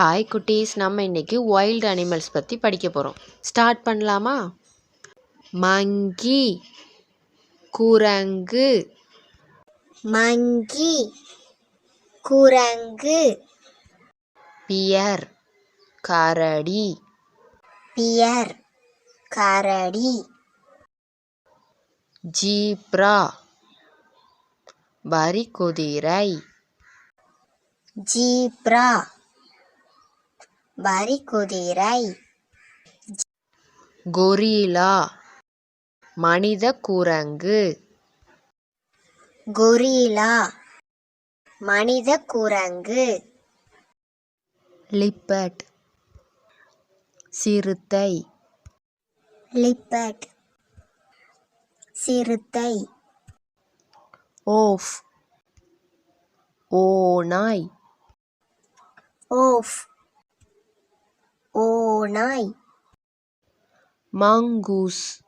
Hi குட்டீஸ். நம்ம இன்னைக்கு வைல்ட் அனிமல்ஸ் பற்றி படிக்க போகிறோம் ஸ்டார்ட் பண்ணலாமா? மங்கி குரங்கு மங்கி குரங்கு பியர் கரடி பியர் கரடி ஜீப்ரா வரிக்குதிரை ஜீப்ரா வரிக்குதிரை கொரிலா மனித குரங்கு. கொரிலா மனித குரங்கு. லிப்பட் சிறுத்தை. லிப்பட் சிறுத்தை. ஓஃப் ஓநாய். ஓஃப் ஓநாய். மங்கூஸ்.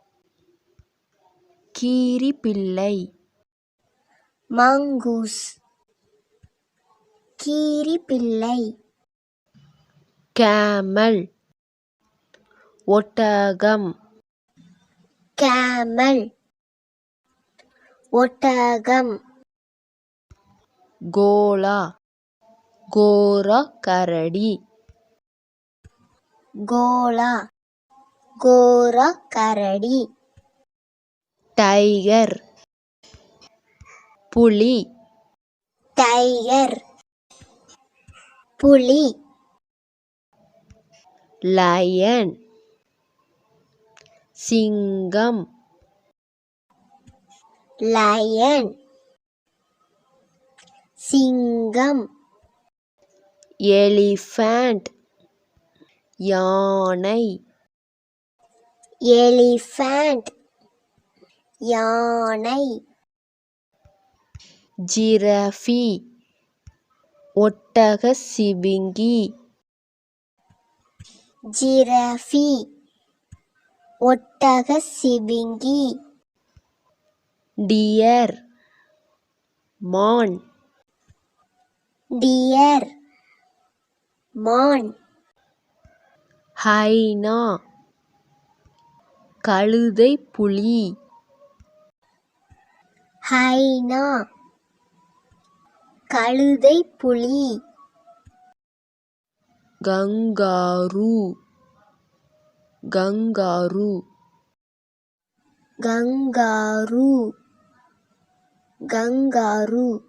கீரிப்பிள்ளை. மங்கூஸ். கீரிப்பிள்ளை. கேமல். ஒட்டகம். கேமல். ஒட்டகம். கோலா. கோர கரடி கோலா கோர கரடி டைகர் புலி டைகர் புலி லயன் சிங்கம் லயன் சிங்கம் எலிஃபண்ட் யானை. எலிஃபண்ட். யானை. ஜிரஃபி ஒட்டக சிவிங்கி. ஜிராஃபி ஒட்டக சிவிங்கி. டியர். மான். டியர். மான். ஹைனா? கழுதை புலி. ஹைனா? கழுதை புலி. Kangaroo. Kangaroo. Kangaroo. Kangaroo.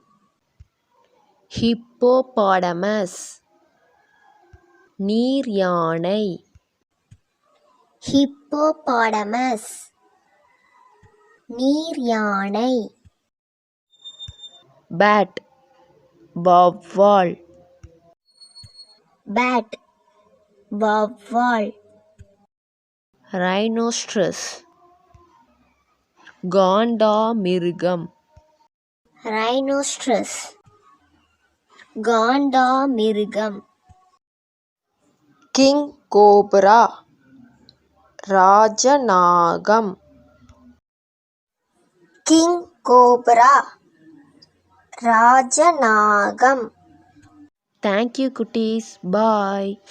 Hippopotamus. நீர் யானை. ஹிப்போபாடமஸ். நீர் யானை. பேட் வவ்வால் பேட் வவ்வால் ரைனோஸ்ட்ரஸ் காண்டாமிருகம். ரைனோஸ்ட்ரஸ் காண்டாமிருகம். கிங் கோப்ரா ராஜநாகம். கிங் கோப்ரா ராஜநாகம். தேங்க்யூ குட்டீஸ். பாய்